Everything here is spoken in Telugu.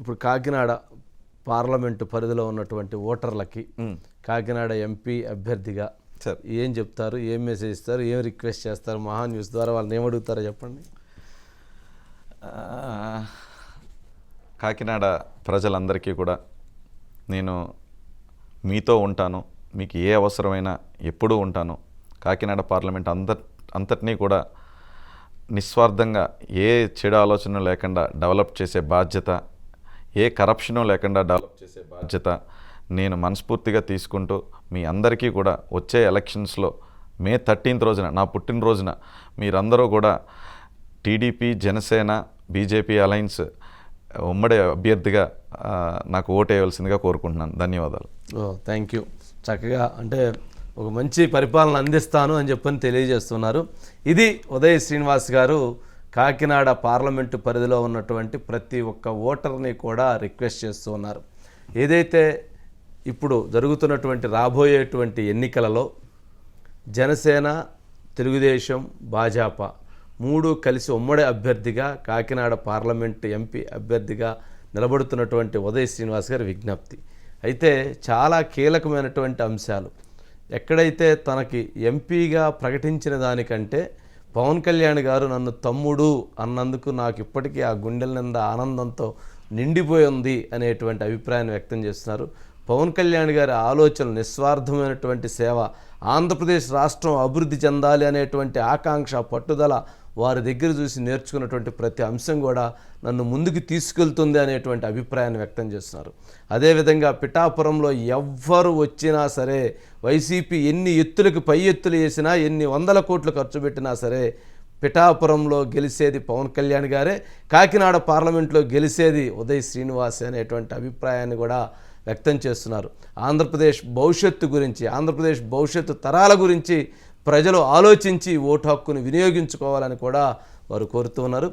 ఇప్పుడు కాకినాడ పార్లమెంటు పరిధిలో ఉన్నటువంటి ఓటర్లకి కాకినాడ ఎంపీ అభ్యర్థిగా సార్. ఏం చెప్తారు? ఏం మెసేజ్ ఇస్తారు? ఏం రిక్వెస్ట్ చేస్తారు? మహా న్యూస్ ద్వారా వాళ్ళని ఏమడుగుతారో చెప్పండి. కాకినాడ ప్రజలందరికీ కూడా నేను మీతో ఉంటాను మీకు ఏ అవసరమైనా ఎప్పుడూ ఉంటాను. కాకినాడ పార్లమెంట్ అంత అంతటినీ కూడా నిస్వార్థంగా ఏ చెడు ఆలోచన లేకుండా డెవలప్ చేసే బాధ్యత ఏ కరప్షను లేకుండా డెవలప్ చేసే బాధ్యత నేను మనస్ఫూర్తిగా తీసుకుంటూ మీ అందరికీ కూడా వచ్చే ఎలక్షన్స్లో మే థర్టీన్త్ రోజున నా పుట్టినరోజున మీరందరూ కూడా టీడీపీ జనసేన బీజేపీ అలయన్స్ ఉమ్మడి అభ్యర్థిగా నాకు నాకు ఓటేయవలసిందిగా కోరుకుంటున్నాను. ధన్యవాదాలు. ఓ థ్యాంక్ యూ చక్కగా అంటే ఒక మంచి పరిపాలన అందిస్తాను అని చెప్పని తెలియజేస్తున్నారు. ఇది ఉదయ్ శ్రీనివాస్ గారు కాకినాడ పార్లమెంటు పరిధిలో ఉన్నటువంటి ప్రతి ఒక్క ఓటర్ని కూడా రిక్వెస్ట్ చేస్తూ ఉన్నారు. ఏదైతే ఇప్పుడు జరుగుతున్నటువంటి రాబోయేటువంటి ఎన్నికలలో జనసేన తెలుగుదేశం భాజపా మూడు కలిసి ఉమ్మడి అభ్యర్థిగా కాకినాడ పార్లమెంట్ ఎంపీ అభ్యర్థిగా నిలబడుతున్నటువంటి ఉదయ్ శ్రీనివాస్ గారి విజ్ఞప్తి. అయితే చాలా కీలకమైనటువంటి అంశాలు. ఎక్కడైతే తనకి ఎంపీగా ప్రకటించిన దానికంటే పవన్ కళ్యాణ్ గారు నన్ను తమ్ముడు అన్నందుకు నాకు ఇప్పటికీ ఆ గుండెల నిండా ఆనందంతో నిండిపోయి ఉంది అనేటువంటి అభిప్రాయాన్ని వ్యక్తం చేస్తున్నారు. పవన్ కళ్యాణ్ గారి ఆలోచన నిస్వార్థమైనటువంటి సేవ ఆంధ్రప్రదేశ్ రాష్ట్రం అభివృద్ధి చెందాలి అనేటువంటి ఆకాంక్ష పట్టుదల వారి దగ్గర చూసి నేర్చుకున్నటువంటి ప్రతి అంశం కూడా నన్ను ముందుకు తీసుకెళ్తుంది అనేటువంటి అభిప్రాయాన్ని వ్యక్తం చేస్తున్నారు. అదేవిధంగా పిఠాపురంలో ఎవ్వరు వచ్చినా సరే వైసీపీ ఎన్ని ఎత్తులకు పై ఎత్తులు వేసినా ఎన్ని వందల కోట్లు ఖర్చు పెట్టినా సరే పిఠాపురంలో గెలిచేది పవన్ కళ్యాణ్ గారే కాకినాడ పార్లమెంట్లో గెలిచేది ఉదయ్ శ్రీనివాస్ అనేటువంటి అభిప్రాయాన్ని కూడా వ్యక్తం చేస్తున్నారు. ఆంధ్రప్రదేశ్ భవిష్యత్తు గురించి ఆంధ్రప్రదేశ్ భవిష్యత్తు తరాల గురించి ప్రజలు ఆలోచించి ఓటు హక్కును వినియోగించుకోవాలని కూడా వారు కోరుతూ ఉన్నారు.